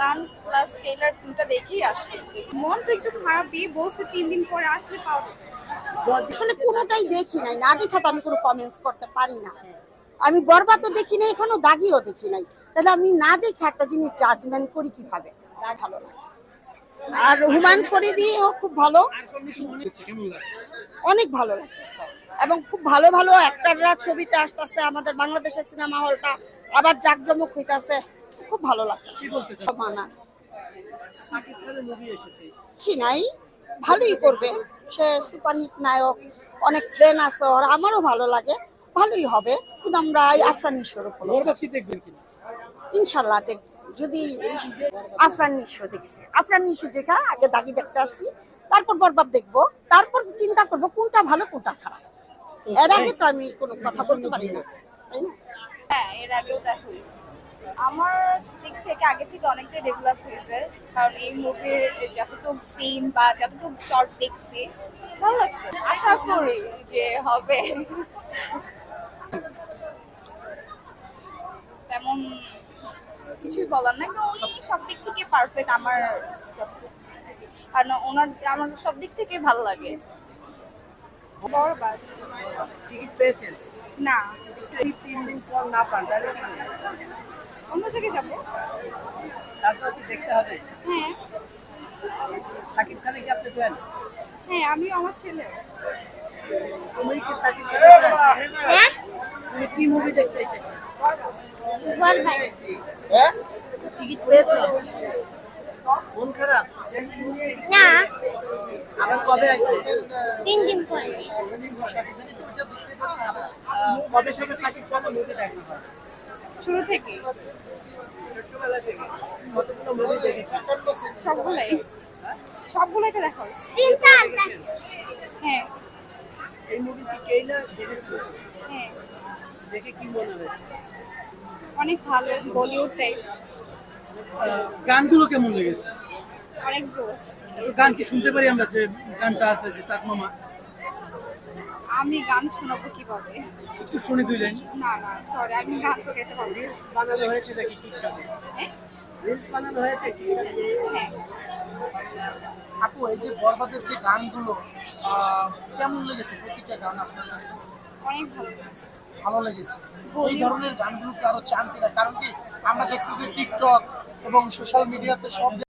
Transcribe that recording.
গান plus trailer দুটো দেখেই আসছি মন তো একটু খারাপই বলছে তিন দিন পরে আসলে পাওয়া আসলে কোনোটাই দেখি নাই। না দেখা তো আমি কোনো কমেন্টস করতে পারি না। আমি বরবাদও দেখি নাই, এখনও দাগিও দেখি নাই। তাহলে আমি না দেখে একটা জিনিস জাজমেন্ট করি কীভাবে? তা ভালো লাগে আর হুমায়ুন ফরিদিও খুব ভালো। অনেক ভালো লাগতেছে এবং খুব ভালো ভালো অ্যাক্টররা ছবিতে আসতেছে। আমাদের বাংলাদেশের সিনেমা হলটা আবার জাকজমক হইতাছে। খুব ভালো লাগতেছে মানা কি নাই? ভালোই করবে। সে সুপারহিট নায়ক অনেক ফ্রেন্ড আছে ওর আমারও ভালো লাগে। ভালোই হবে। কিন্তু আমরা আফরান কিনা? ইনশাল্লাহ দেখ যদি আফরান নিশো দেখছি। আফরান নিশো দেখা আগে দাগি দেখতে আসছি। তারপর বরবাদ দেখব। তারপর চিন্তা করব কোনটা ভালো কোনটা খারাপ। এর আগে তো আমি কোনো কথা বলতে পারি না। তাই না? হ্যাঁ এর আগেও দেখা হয়েছে। আমার দিক থেকে আগে থেকে অনেকটাই ডেভেলপ হয়েছে কারণ এই মুভির যতটুকু সিন বা যতটুকু শর্ট দেখছি ভালো লাগছে। আশা করি যে হবে। তেমন কিছুই বলার না কারণ উনি সব দিক থেকে পারফেক্ট আমার কারণ ওনার আমার সব দিক থেকে ভালো লাগে। বরবাদ টিকিট পেয়েছেন? না। তিন দিন পর না পান তাহলে? অন্য জায়গায় যাব। তারপর কি দেখতে হবে? হ্যাঁ। সাকিব খানে কি আপনি ফ্যান হ্যাঁ আমিও আমার ছেলে। তুমি কি সাকিব খানের fan? হ্যাঁ? তুমি কি মুভি দেখতে এসেছ হ্যাঁ? টিকিট পেয়েছ? মন খারাপ? না। আবার কবে আসবে? তিন দিন পরে। আহ, কবে থেকে সাকিব খানের মুভি দেখা হয় শুরু থেকে ছোট্টবেলা থেকে। কতগুলো মুভি দেখেছি সবগুলাই। সবগুলাই তো দেখা। হয়েছে হ্যাঁ। এই মুভি কি না হ্যাঁ। দেখে কি মনে অনেক ভালো বলিউড টাইপস গানগুলো কেমন লেগেছে? অনেক জোস গান কি শুনতে পারি আমরা যে গানটা আছে যে চাকমামা? আমি গান শোনাবো কীভাবে? একটু শুনি দুই লাইন। না না সরি আমি গান তো গাইতে পারব রিলস বানানো হয়েছে নাকি টিকটকে? রিলস বানানো হয়েছে হ্যাঁ। আপু এই যে বরবাদের যে গানগুলো কেমন লেগেছে? প্রতিটা গান আপনার কাছে? অনেক ভালো লাগছে। ভালো লেগেছে। এই ধরনের গানগুলোকে আরও চান কিনা? কারণ কি আমরা দেখছি যে টিকটক এবং সোশ্যাল মিডিয়াতে সব